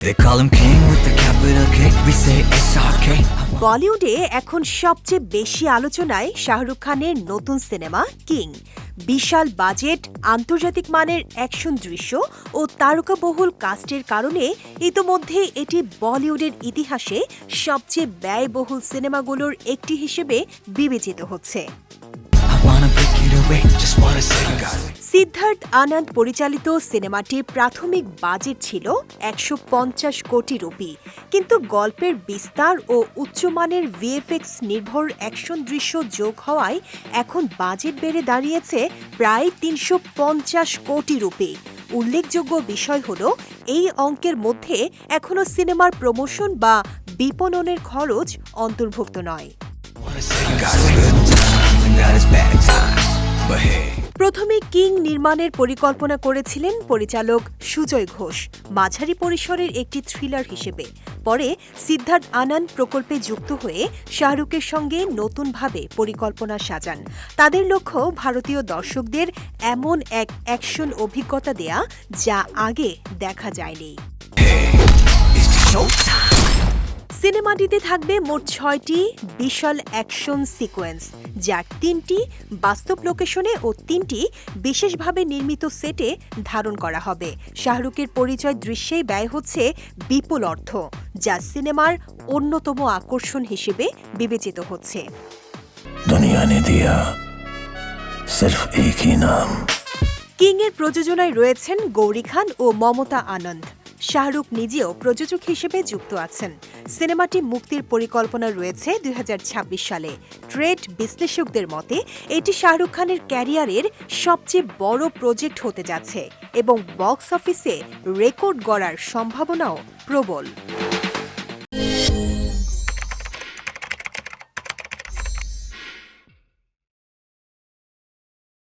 They call him king with the capital K. We say SRK. বলিউডে এখন সবচেয়ে বেশি আলোচনায় শাহরুখ খানের নতুন সিনেমা কিং বিশাল বাজেট আন্তর্জাতিক মানের অ্যাকশন দৃশ্য ও তারকাবহুল কাস্টের কারণে ইতোমধ্যে এটি বলিউডের ইতিহাসে সবচেয়ে ব্যয়বহুল সিনেমাগুলোর একটি হিসেবে বিবেচিত হচ্ছে সিদ্ধার্থ আনন্দ পরিচালিত সিনেমাটির প্রাথমিক বাজেট ছিল একশো পঞ্চাশ কোটি রুপি। কিন্তু গল্পের বিস্তার ও উচ্চমানের ভিএফএক্স নির্ভর অ্যাকশন দৃশ্য যোগ হওয়ায় এখন বাজেট বেড়ে দাঁড়িয়েছে প্রায় তিনশো পঞ্চাশ কোটি রুপি। উল্লেখযোগ্য বিষয় হল, এই অঙ্কের মধ্যে এখনও সিনেমার প্রমোশন বা বিপণনের খরচ অন্তর্ভুক্ত নয়। প্রথমে কিং নির্মাণের পরিকল্পনা করেছিলেন পরিচালক সুজয় ঘোষ, মাঝারি পরিসরের একটি থ্রিলার হিসেবে। পরে সিদ্ধার্থ আনন্দ প্রকল্পে যুক্ত হয়ে শাহরুখের সঙ্গে নতুনভাবে পরিকল্পনা সাজান। তাদের লক্ষ্য ভারতীয় দর্শকদের এমন এক অ্যাকশন অভিজ্ঞতা দেয়া যা আগে দেখা যায়নি. সিনেমাটিতে থাকবে মোট ছয়টি বিশাল অ্যাকশন সিকোয়েন্স যার তিনটি বাস্তব লোকেশনে ও তিনটি বিশেষভাবে নির্মিত সেটে ধারণ করা হবে। শাহরুখের পরিচয় দৃশ্যে ব্যয় হচ্ছে বিপুল অর্থ যা সিনেমার অন্যতম আকর্ষণ হিসেবে বিবেচিত হচ্ছে। কিং এর প্রযোজনায় রয়েছেন গৌরী খান ও মমতা আনন্দ। শাহরুখ নিজেও প্রযোজক হিসেবে যুক্ত আছেন। সিনেমাটি মুক্তির পরিকল্পনা রয়েছে দুই হাজার ছাব্বিশ সালে। ট্রেড বিশ্লেষকদের মতে, এটি শাহরুখ খানের ক্যারিয়ারের সবচেয়ে বড় প্রজেক্ট হতে যাচ্ছে এবং বক্স অফিসে রেকর্ড গড়ার সম্ভাবনাও প্রবল।